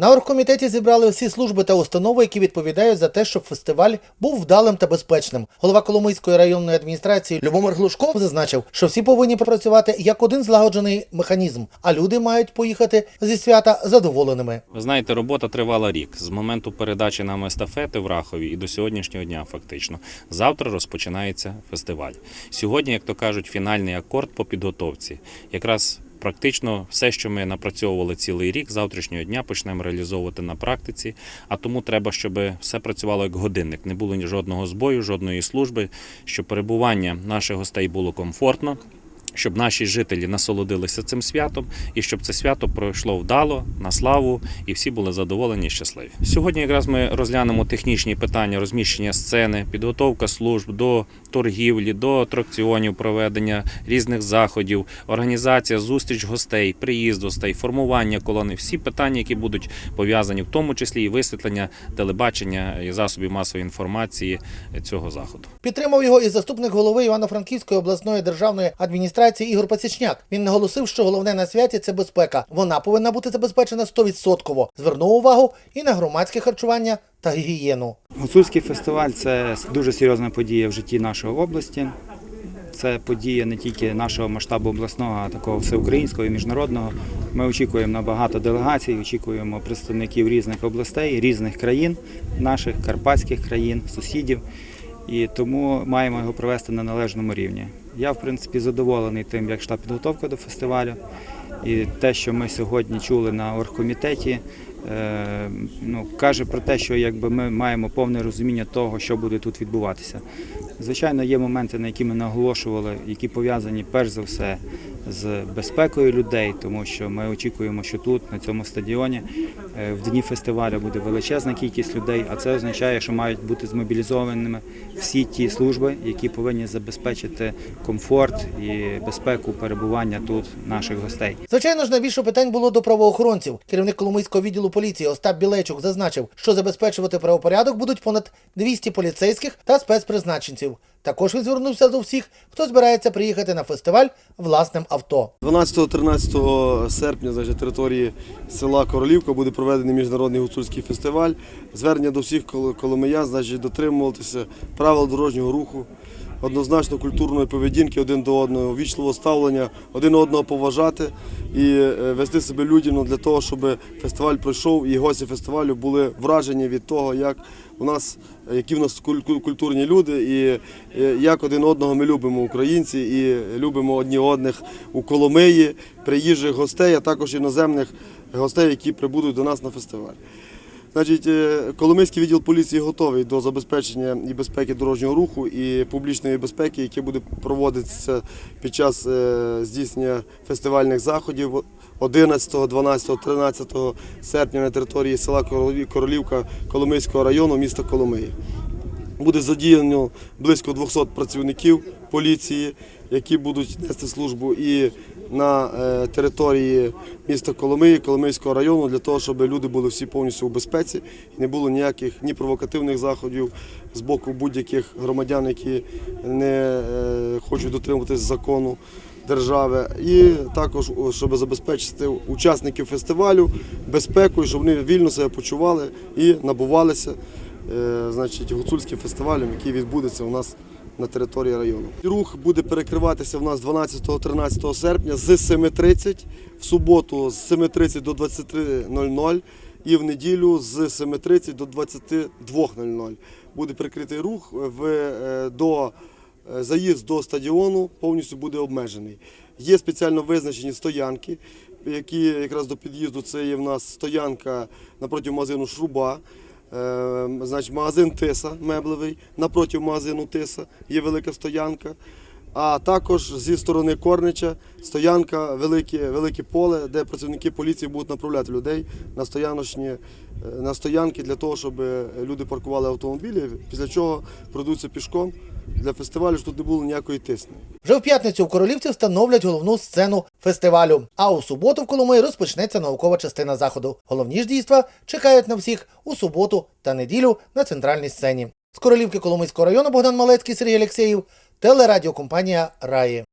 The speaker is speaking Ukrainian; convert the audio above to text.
На оргкомітеті зібрали всі служби та установи, які відповідають за те, щоб фестиваль був вдалим та безпечним. Голова Коломийської районної адміністрації Любомир Глушков зазначив, що всі повинні працювати як один злагоджений механізм, а люди мають поїхати зі свята задоволеними. Ви знаєте, робота тривала рік з моменту передачі нам естафети в Рахові і до сьогоднішнього дня, фактично. Завтра розпочинається фестиваль. Сьогодні, як то кажуть, фінальний акорд по підготовці. Якраз практично все, що ми напрацьовували цілий рік, завтрашнього дня почнемо реалізовувати на практиці. А тому треба, щоб все працювало як годинник. Не було ні жодного збою, жодної служби, щоб перебування наших гостей було комфортно щоб наші жителі насолодилися цим святом і щоб це свято пройшло вдало, на славу, і всі були задоволені і щасливі. Сьогодні якраз ми розглянемо технічні питання розміщення сцени, підготовка служб до торгівлі, до атракціонів, проведення різних заходів, організація, зустріч гостей, приїзд гостей, формування колони. Всі питання, які будуть пов'язані в тому числі і висвітлення телебачення і засобів масової інформації цього заходу. Підтримав його і заступник голови Івано-Франківської обласної державної адміністрації Ігор Пацічняк. Він наголосив, що головне на святі це безпека. Вона повинна бути забезпечена 100%. Звернув увагу і на громадське харчування та гігієну. Гуцульський фестиваль це дуже серйозна подія в житті нашої області. Це подія не тільки нашого масштабу обласного, а такого всеукраїнського і міжнародного. Ми очікуємо на багато делегацій, очікуємо представників різних областей, різних країн, наших карпатських країн, сусідів. І тому маємо його провести на належному рівні. Я, в принципі, задоволений тим, як йшла підготовка до фестивалю. І те, що ми сьогодні чули на оргкомітеті, е, ну, каже про те, що якби ми маємо повне розуміння того, що буде тут відбуватися. Звичайно, є моменти, на які ми наголошували, які пов'язані перш за все з безпекою людей, тому що ми очікуємо, що тут, на цьому стадіоні, е, в дні фестивалю буде величезна кількість людей, а це означає, що мають бути змобілізованими всі ті служби, які повинні забезпечити комфорт і безпеку перебування тут наших гостей. Звичайно ж, найбільше питань було до правоохоронців. Керівник Коломийського відділу поліції Остап Білейчук зазначив, що забезпечувати правопорядок будуть понад 200 поліцейських та спецпризначенців. Також він звернувся до всіх, хто збирається приїхати на фестиваль власним авто. 12-13 серпня на території села Королівка буде проведений міжнародний гуцульський фестиваль. Звернення до всіх кол- коломиян, значить, дотримуватися правил дорожнього руху, однозначно культурної поведінки один до одного, вічливого ставлення, один одного поважати і е, вести себе людяно для того, щоб фестиваль пройшов і гості фестивалю були вражені від того, як у нас, які в нас куль- куль- культурні люди, і як один одного ми любимо українці і любимо одні одних у Коломиї, приїжджих гостей, а також іноземних гостей, які прибудуть до нас на фестиваль. Значить, е, Коломийський відділ поліції готовий до забезпечення і безпеки дорожнього руху і публічної безпеки, яке буде проводитися під час е, здійснення фестивальних заходів 11, 12, 13 серпня на території села Королівка Коломийського району міста Коломиї. Буде задіяно близько 200 працівників поліції, які будуть нести службу і на е, території міста Коломиї, Коломийського району, для того, щоб люди були всі повністю у безпеці і не було ніяких ні провокативних заходів з боку будь-яких громадян, які не е, хочуть дотримуватись закону держави, і також щоб забезпечити учасників фестивалю безпекою, щоб вони вільно себе почували і набувалися е, значить, гуцульським фестивалем, який відбудеться у нас на території району. Рух буде перекриватися в нас 12-13 серпня з 7.30, в суботу з 7.30 до 23.00 і в неділю з 7.30 до 22.00. Буде перекритий рух в, е, до Е, Заїзд до стадіону повністю буде обмежений. Є спеціально визначені стоянки, які якраз до під'їзду це є в нас стоянка напроти магазину Шруба. Е, Значить, магазин Тиса меблевий, напроти магазину Тиса є велика стоянка. А також зі сторони Корнича стоянка, велике, велике поле, де працівники поліції будуть направляти людей на, стояночні, е, на стоянки для того, щоб люди паркували автомобілі, після чого пройдуться пішком для фестивалю, щоб тут не було ніякої тисни. Вже в п'ятницю у Королівці встановлять головну сцену фестивалю. А у суботу в Коломиї розпочнеться наукова частина заходу. Головні ж дійства чекають на всіх у суботу та неділю на центральній сцені. З Королівки Коломийського району Богдан Малецький, Сергій Алєксєєв, телерадіокомпанія Раї.